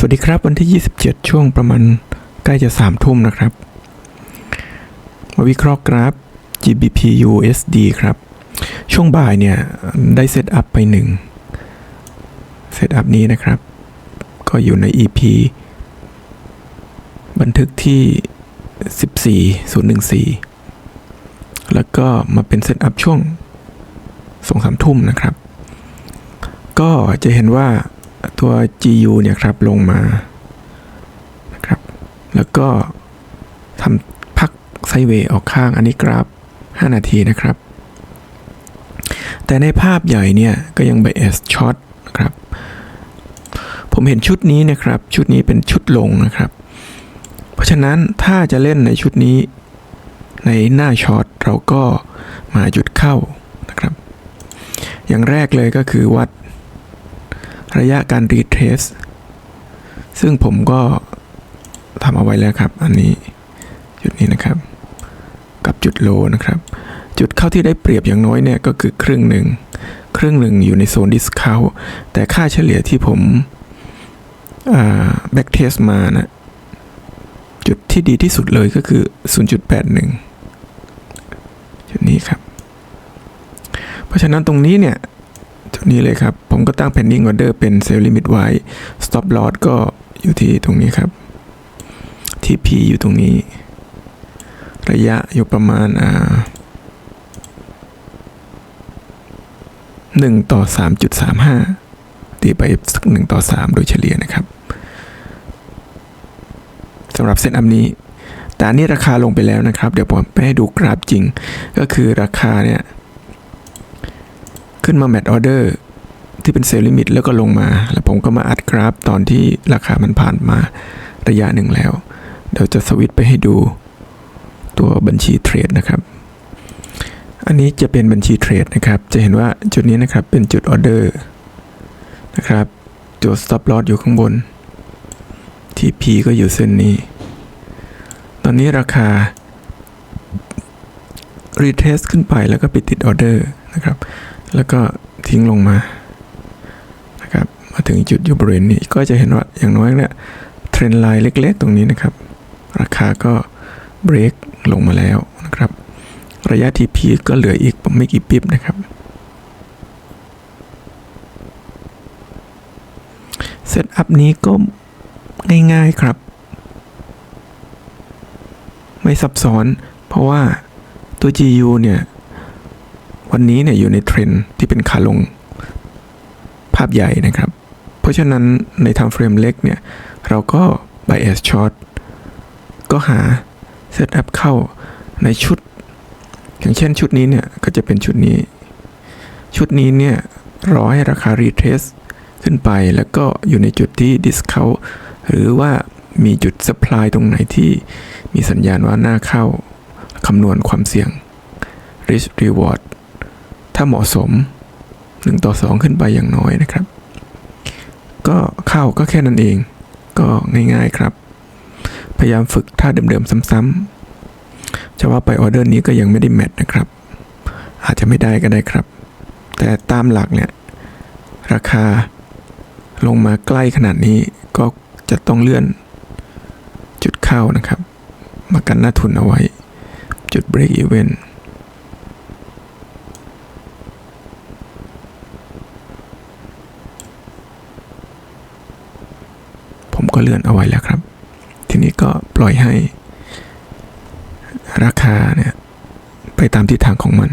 สวัสดีครับวันที่ 27 ช่วงประมาณใกล้จะ3ทุ่มนะครับ มาวิเคราะห์กราฟ GBP USD ครับ ช่วงบ่ายเนี่ย ได้เซตอัพไปหนึ่งเซตอัพนี้นะครับ ก็อยู่ใน EP บันทึกที่ 14014 แล้วก็มาเป็นเซตอัพช่วงสองสามทุ่มนะครับ ก็จะเห็นว่า ตัว GU เนี่ยครับลงมานะครับ แล้วก็ทำพักไซเวย์ออกข้างอันนี้กราฟ 5 นาทีนะครับ แต่ในภาพใหญ่เนี่ยก็ยัง bias short นะครับ ผมเห็นชุดนี้นะครับ ชุดนี้เป็นชุดลงนะครับ เพราะฉะนั้นถ้าจะเล่นในชุดนี้ในหน้าช็อตเราก็มาจุดเข้านะครับ อย่างแรกเลยก็คือวัด ระยะการรีเทสซึ่งผมก็ทำเอาไว้แล้วครับ อันนี้จุดนี้นะครับ กับจุดโลนะครับ จุดเข้าที่ได้เปรียบอย่างน้อยเนี่ยก็คือครึ่งหนึ่งครึ่งหนึ่งอยู่ในโซนดิสคาวแต่ค่าเฉลี่ยที่ผมแบ็กเทสมานะจุดที่ดีที่สุดเลยก็คือ 0.81 จุดนี้ครับ เพราะฉะนั้นตรงนี้เนี่ย จุดนี้เลยครับ ผมก็ตั้ง pending order เป็น sell limit ไว้ stop loss ก็อยู่ที่ตรงนี้ครับ TP อยู่ตรงนี้ ระยะอยู่ประมาณอ่าหนึ่งต่อสามจุดสามห้าตีไปสักหนึ่งต่อสามโดยเฉลี่ยนะครับสำหรับเส้นอันนี้ แต่อันนี้ราคาลงไปแล้วนะครับ เดี๋ยวผมไปให้ดูกราฟจริง ก็คือราคาเนี่ย ขึ้นมาแมทออเดอร์ที่เป็นเซลล์ลิมิตแล้วก็ลงมา แล้วผมก็มาอัดกราฟตอนที่ราคามันผ่านมาระยะหนึ่งแล้ว เดี๋ยวจะสวิตไปให้ดูตัวบัญชีเทรดนะครับ อันนี้จะเป็นบัญชีเทรดนะครับ จะเห็นว่าจุดนี้นะครับเป็นจุดออเดอร์นะครับตัว stop loss อยู่ข้างบน TP ก็อยู่เส้นนี้ ตอนนี้ราคา retest ขึ้นไปแล้วก็ไปติดออเดอร์นะครับ แล้วก็ทิ้งลงมานะครับมาถึงจุดอยู่บริเวณนี้ก็จะเห็นว่าอย่างน้อยเนี่ยเทรนไลน์เล็ก ๆ ตรงนี้นะครับ ราคาก็เบรกลงมาแล้วนะครับ ระยะ TP ก็เหลืออีกไม่กี่ปิ๊บนะครับ เซตอัพนี้ก็ง่ายๆครับ ไม่ซับซ้อนเพราะว่าตัว GU เนี่ย วันนี้เนี่ยอยู่ในเทรนที่เป็นขาลงภาพใหญ่นะครับ เพราะฉะนั้นใน time frame เล็กเนี่ยเราก็ bias short ก็หา set up เข้าในชุด อย่างเช่นชุดนี้เนี่ย ก็จะเป็นชุดนี้ ชุดนี้เนี่ยรอให้ราคา retrace ขึ้นไปแล้วก็อยู่ในจุดที่ discount หรือว่ามีจุด supply ตรงไหนที่มีสัญญาณว่าน่าเข้าคำนวณความเสี่ยง risk reward ถ้าเหมาะสม 1 ต่อ 2 ขึ้นไปอย่างน้อยนะครับ ก็เข้าก็แค่นั้นเอง ก็ง่ายๆครับ พยายามฝึกท่าเดิมๆซ้ำๆจะว่าไปออเดอร์นี้ก็ยังไม่ได้แมทนะครับ อาจจะไม่ได้ก็ได้ครับ แต่ตามหลักเนี่ย ราคาลงมาใกล้ขนาดนี้ก็จะต้องเลื่อนจุดเข้านะครับ มากันหน้าทุนเอาไว้ จุด break even ก็เลื่อนเอาไว้แล้วครับ ทีนี้ก็ปล่อยให้ราคาเนี่ยไปตามทิศทางของมัน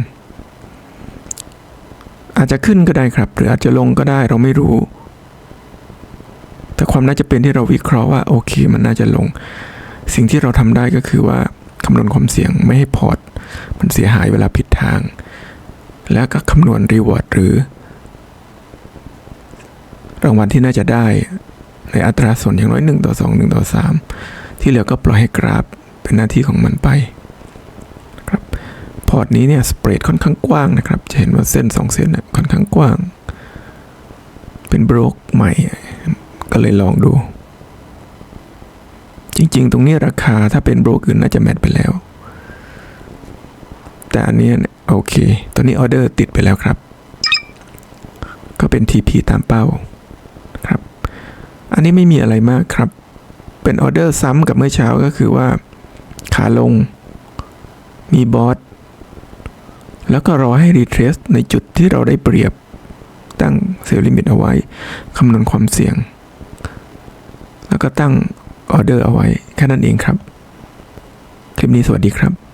อาจจะขึ้นก็ได้ครับ หรืออาจจะลงก็ได้เราไม่รู้ แต่ความน่าจะเป็นที่เราวิเคราะห์ว่าโอเคมันน่าจะลง สิ่งที่เราทำได้ก็คือว่าคำนวณความเสี่ยงไม่ให้พอร์ต มันเสียหายเวลาผิดทาง แล้วก็คำนวณรีวอร์ดหรือ รางวัลที่น่าจะได้ ในอัตราส่วนอย่างน้อย1ต่อ2 1ต่อ3 ที่เหลือก็ปล่อยให้กราฟเป็นหน้าที่ของมันไปครับพอร์ตนี้เนี่ยสเปรดค่อนข้างกว้างนะครับ จะเห็นว่าเส้น 2 เส้นนี่ยค่อนข้างกว้าง เป็นบล็อกใหม่ ก็เลยลองดู จริงๆ ตรงนี้ราคาถ้าเป็นโบรกอื่นน่าจะแมทไปแล้ว แต่อันนี้โอเค ตอนนี้ออเดอร์ติดไปแล้วครับ ก็เป็น TP ตามเป้า อันนี้ไม่มีอะไรมากครับ เป็นออเดอร์ซ้ำกับเมื่อเช้าก็คือว่า ขาลง มีบอสแล้วก็รอให้รีเทรสในจุดที่เราได้เปรียบ ตั้งเซลล์ลิมิตเอาไว้ คำนวณความเสี่ยง แล้วก็ตั้งออเดอร์เอาไว้ แค่นั้นเองครับ คลิปนี้สวัสดีครับ